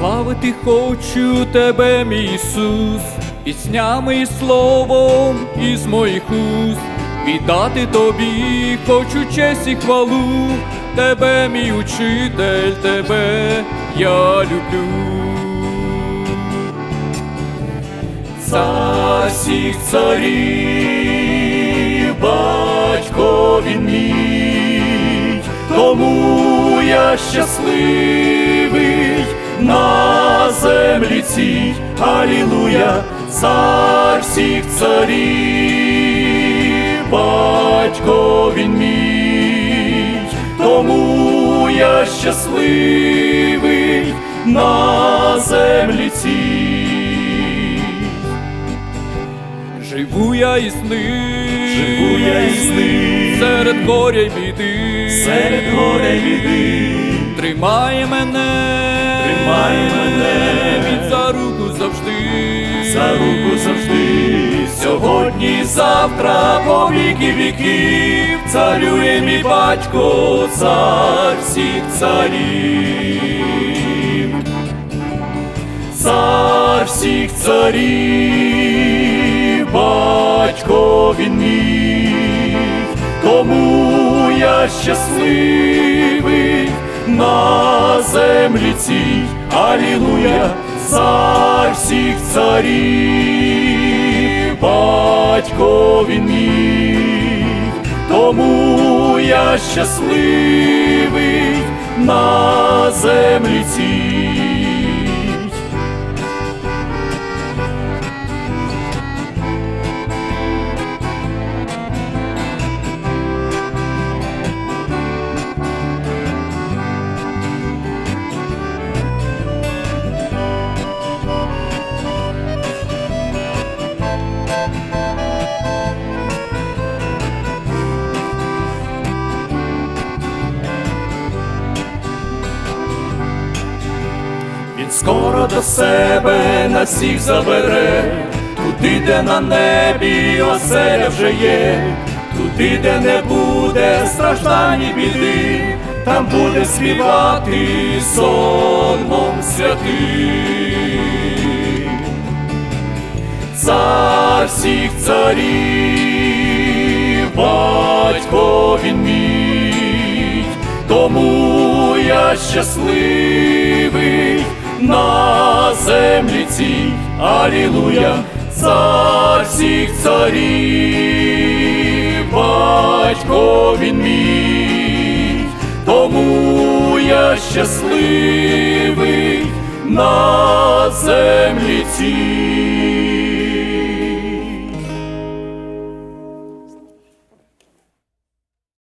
Прославити хочу тебе, мій Ісус, піснями і словом із моїх уст. Віддати тобі хочу честь і хвалу, тебе, мій учитель, тебе я люблю. Цар всіх царів, батько він мій, тому я щасливий на землі цій, Алілуя, цар всіх царів, батько він мій, тому я щасливий на землі цій. Живу я із ним, Живу я із ним. серед горя й біди, серед горя й біди, тримає мене, Тримає мене. він за руку завжди, за руку завжди, сьогодні, завтра, по віки віків, царює мій батько, цар всіх царів, цар всіх царів, батько він мій, тому я щасливий на землі цій, Алілуя, цар всіх царів, батько він мій, тому я щасливий на землі цій. Скоро до себе на всіх забере, туди, де на небі оселя вже є, туди, де не буде страждань і біди, там буде співати сон мов святий. Цар всіх царів, батько він мій, тому я щасливий на землі цій, Алілуя, цар всіх царів, батько він мій, тому я щасливий на землі цій.